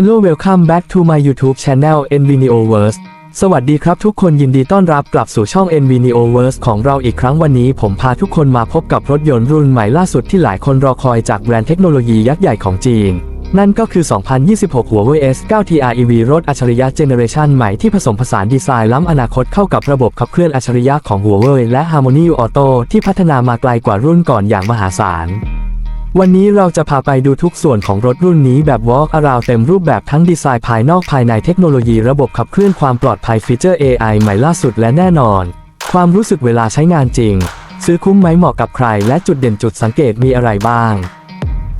Hello welcome back to my YouTube channel Nvineoverse สวัสดีครับทุกคนยินดีต้อนรับกลับสู่ช่อง Nvineoverse ของเราอีกครั้งวันนี้ผมพาทุกคนมาพบกับรถยนต์รุ่นใหม่ล่าสุดที่หลายคนรอคอยจากแบรนด์เทคโนโลยียักษ์ใหญ่ของจีน นั่นก็คือ 2026 Huawei S9 TR EV รถอัจฉริยะเจเนเรชันใหม่ที่ผสมผสานดีไซน์ล้ำอนาคตเข้ากับระบบขับเคลื่อนอัจฉริยะของ Huawei และ Harmony Auto ที่พัฒนามาไกลกว่ารุ่นก่อนอย่างมหาศาล วันนี้เราจะพาไปดูทุกส่วนของรถรุ่นนี้แบบ Walk Around เต็มรูปแบบทั้งดีไซน์ภายนอกภายในเทคโนโลยีระบบขับเคลื่อนความปลอดภัยฟีเจอร์ AI ใหม่ล่าสุดและแน่นอน ความรู้สึกเวลาใช้งานจริง ซื้อคุ้มไหมเหมาะกับใคร และจุดเด่นจุดสังเกตมีอะไรบ้าง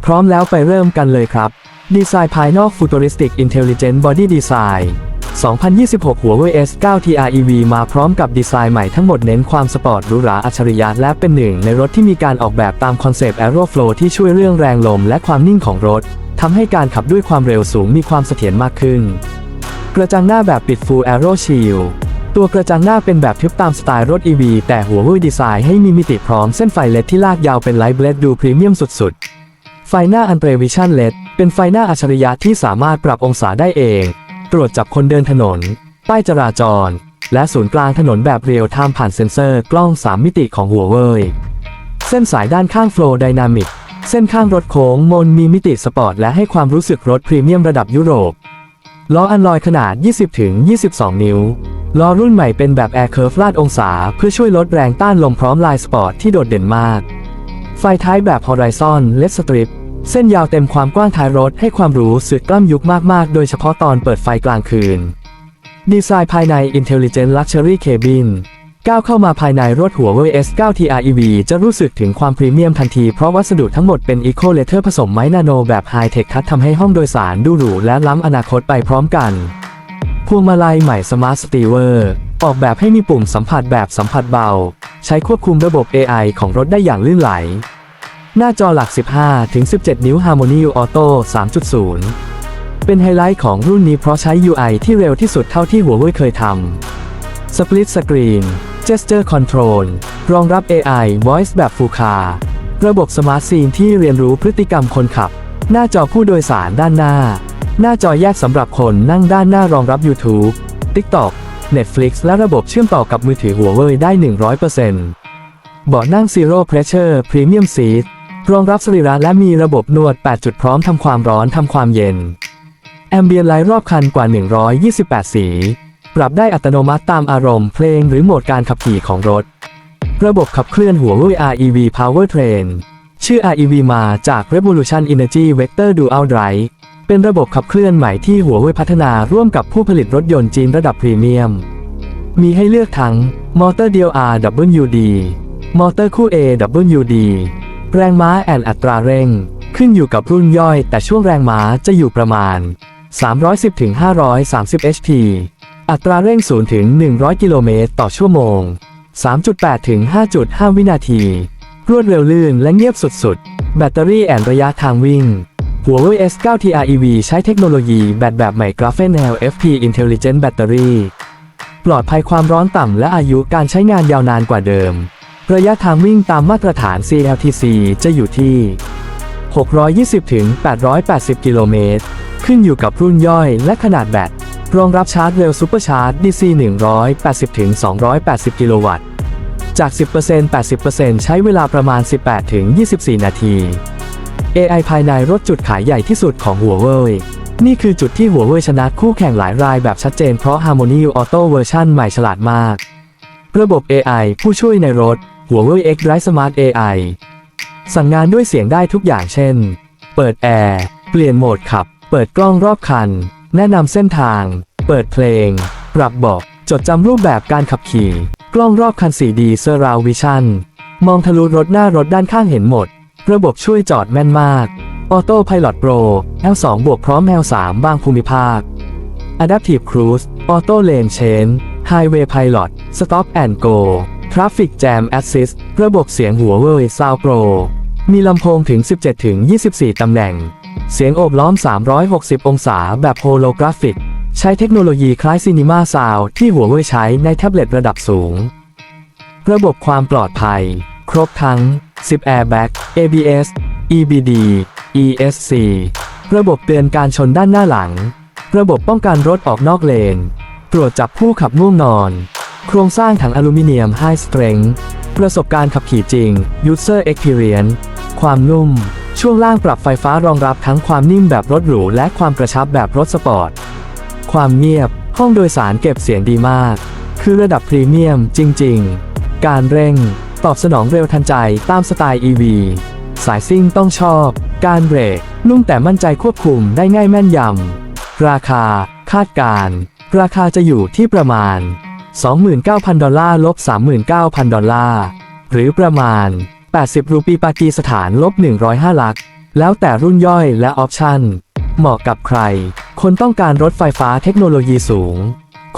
พร้อมแล้วไปเริ่มกันเลยครับ ดีไซน์ภายนอก Futuristic Intelligent Body Design 2026 Huawei S9 TR EV มาพร้อมกับดีไซน์ใหม่ทั้งหมดเน้นความสปอร์ตหรูหราอัจฉริยะและเป็นหนึ่งในรถที่มีการออกแบบตามคอนเซปต์ Aeroflow ที่ช่วยเรื่องแรงลมและความนิ่งของรถทำให้การขับด้วยความเร็วสูงมีความเสถียรมากขึ้น กระจังหน้าแบบปิด Full Aero Shield ตัวกระจังหน้าเป็นแบบทึบตามสไตล์รถ EV แต่หัวเว่ยดีไซน์ให้มีมิติพร้อมเส้นไฟเลดที่ลากยาวเป็นไลท์เบลดดูพรีเมียมสุดๆ ไฟหน้าอันเ r รวิชั่นเลดเป็นไฟหน้าอัจฉริยะที่สามารถปรับองศาได้เอง ตรวจจับคนเดินถนน ป้ายจราจร และศูนย์กลางถนนแบบเรียลไทม์ผ่านเซ็นเซอร์กล้อง 3 มิติของหัวเว่ยเส้นสายด้านข้างโฟล์ไดนามิกเส้นข้างรถโค้งมนมีมิติสปอร์ตและให้ความรู้สึกรถพรีเมียมระดับยุโรปล้ออันลอยขนาด 20-22 นิ้วล้อรุ่นใหม่เป็นแบบ Air Curve ลาดองศา เพื่อช่วยลดแรงต้านลมพร้อมลายสปอร์ตที่โดดเด่นมาก ไฟท้ายแบบ Horizon LED Strip เส้นยาวเต็มความกว้างท้ายรถให้ความหรูสึกกล้ำยุคมาก ๆ โดยเฉพาะตอนเปิดไฟกลางคืน ดีไซน์ภายใน Intelligent Luxury Cabin ก้าวเข้ามาภายในรถหัวเว่ย S9 TR EV จะรู้สึกถึงความพรีเมียมทันที เพราะวัสดุทั้งหมดเป็น Eco Leather ผสมไม้นาโนแบบ High Tech คัดทำให้ห้องโดยสารดูหรูและล้ำอนาคตไปพร้อมกันพวงมาลัยใหม่ Smart Steer ออกแบบให้มีปุ่มสัมผัสแบบสัมผัสเบา ใช้ควบคุมระบบ AI ของรถได้อย่างลื่นไหล หน้าจอหลัก 15-17 นิ้ว Harmony Auto 3.0 เป็นไฮไลท์ของรุ่นนี้เพราะใช้ UI ที่เร็วที่สุดเท่าที่หัวเว่ยเคยทำ Split Screen Gesture Control รองรับ AI Voice แบบ Full Car ระบบ Smart Scene ที่เรียนรู้พฤติกรรมคนขับ หน้าจอผู้โดยสารด้านหน้า หน้าจอแยกสำหรับคนนั่งด้านหน้ารองรับ YouTube TikTok Netflix และระบบเชื่อมต่อกับมือถือหัวเว่ยได้ 100%เบาะนั่ง Zero Pressure Premium Seat รองรับสรีระและมีระบบนวด 8 จุดพร้อมทำความร้อนทำความเย็น แอมเบียนไลท์รอบคันกว่า 128 สี ปรับได้อัตโนมัติตามอารมณ์เพลงหรือโหมดการขับขี่ของรถ ระบบขับเคลื่อนหัวเว่ย REV Powertrain ชื่อ REV มาจาก Revolution Energy Vector Dual Drive เป็นระบบขับเคลื่อนใหม่ที่หัวเว่ยพัฒนาร่วมกับผู้ผลิตรถยนต์จีนระดับพรีเมียม มีให้เลือกทั้งมอเตอร์เดียว RWD มอเตอร์คู่ AWD แรงม้าแอนอัตราเร่ง ขึ้นอยู่กับรุ่นย่อย แต่ช่วงแรงม้าจะอยู่ประมาณ 310-530 HP อัตราเร่ง0ถึง100 กิโลเมตรต่อชั่วโมง 3.8ถึง5.5 วินาที รวดเร็วลื่นและเงียบสุดๆ แบตเตอรี่แอนระยะทางวิ่งหัวเว่ย S9 TR EV ใช้เทคโนโลยีแบตแบบใหม่ Graphene LFP Intelligent Battery ปลอดภัยความร้อนต่ำและอายุการใช้งานยาวนานกว่าเดิม ระยะทางวิ่งตามมาตรฐาน CLTC จะอยู่ที่ 620-880 กิโลเมตร ขึ้นอยู่กับรุ่นย่อยและขนาดแบต รองรับชาร์จเร็วซูเปอร์ชาร์จ DC 180-280 กิโลวัตต์ จาก 10% 80%ใช้เวลาประมาณ 18-24 นาที AI ภายในรถจุดขายใหญ่ที่สุดของหัวเว่ยนี่คือจุดที่หัวเว่ยชนะคู่แข่งหลายรายแบบชัดเจนเพราะ Harmony Auto เวอร์ชันใหม่ฉลาดมาก ระบบ AI ผู้ช่วยในรถ หัวเว่ย X Drive Smart AI สั่งงานด้วยเสียงได้ทุกอย่างเช่น เปิดแอร์ เปลี่ยนโหมดขับ เปิดกล้องรอบคัน แนะนำเส้นทาง เปิดเพลง ปรับเบอกจดจำรูปแบบการขับขี่ กล้องรอบคัน 4D Surround Vision มองทะลุรถหน้ารถด้านข้างเห็นหมด ระบบช่วยจอดแม่นมาก Auto Pilot Pro L2 บวกพร้อม L3 บางภูมิภาค Adaptive Cruise Auto Lane Change Highway Pilot Stop and Go Traffic Jam Assist ระบบเสียงหัวเว่ย Sound Pro มีลำโพงถึง 17-24 ตำแหน่ง เสียงโอบล้อม 360 องศาแบบโฮโลกราฟิก ใช้เทคโนโลยีคล้ายซีนีมาซาวที่หัวเว่ยใช้ในแท็บเล็ตระดับสูง ระบบความปลอดภัย ครบทั้ง 10 Airbag ABS EBD ESC ระบบเตือนการชนด้านหน้าหลัง ระบบป้องกันรถออกนอกเลน ตรวจจับผู้ขับง่วงนอน โครงสร้างถังอลูมิเนียม High Strength ประสบการณ์ขับขี่จริง User Experience ความนุ่ม ช่วงล่างปรับไฟฟ้ารองรับทั้งความนิ่มแบบรถหรูและความกระชับแบบรถสปอร์ต ความเงียบ ห้องโดยสารเก็บเสียงดีมาก คือระดับพรีเมียมจริง ๆ การเร่ง ตอบสนองเร็วทันใจตามสไตล์ EV สายซิ่งต้องชอบ การเบรกนุ่มแต่มั่นใจควบคุมได้ง่ายแม่นยำ ราคา คาดการ ราคาจะอยู่ที่ประมาณ 29,000 ดอลลาร์ลบ39,000 ดอลลาร์ หรือประมาณ 80 รูปีปากีสถานลบ105ลัก แล้วแต่รุ่นย่อยและออปชั่น เหมาะกับใคร คนต้องการรถไฟฟ้าเทคโนโลยีสูง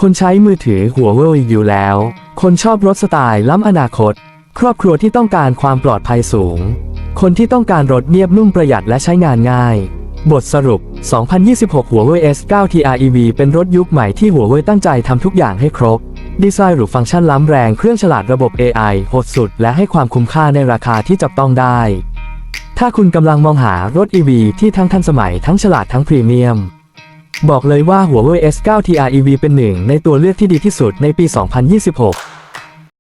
คนใช้มือถือหัวเว่ยอยู่แล้ว คนชอบรถสไตล์ล้ำอนาคต ครอบครัวที่ต้องการความปลอดภัยสูง คนที่ต้องการรถเนียบนุ่มประหยัดและใช้งานง่ายบทสรุป 2026หัวเว่ย S9 TREV เป็นรถยุคใหม่ที่หัวเว่ยตั้งใจทำทุกอย่างให้ครบ ดีไซน์หรูฟังก์ชันล้ำแรงเครื่องฉลาดระบบ AI โหดสุด และให้ความคุ้มค่าในราคาที่จับต้องได้ ถ้าคุณกำลังมองหารถ EV ที่ทั้งทันสมัยทั้งฉลาดทั้งพรีเมียม บอกเลยว่าหัวเว่ย S9 TREV เป็นหนึ่งในตัวเลือกที่ดีที่สุดในปี 2026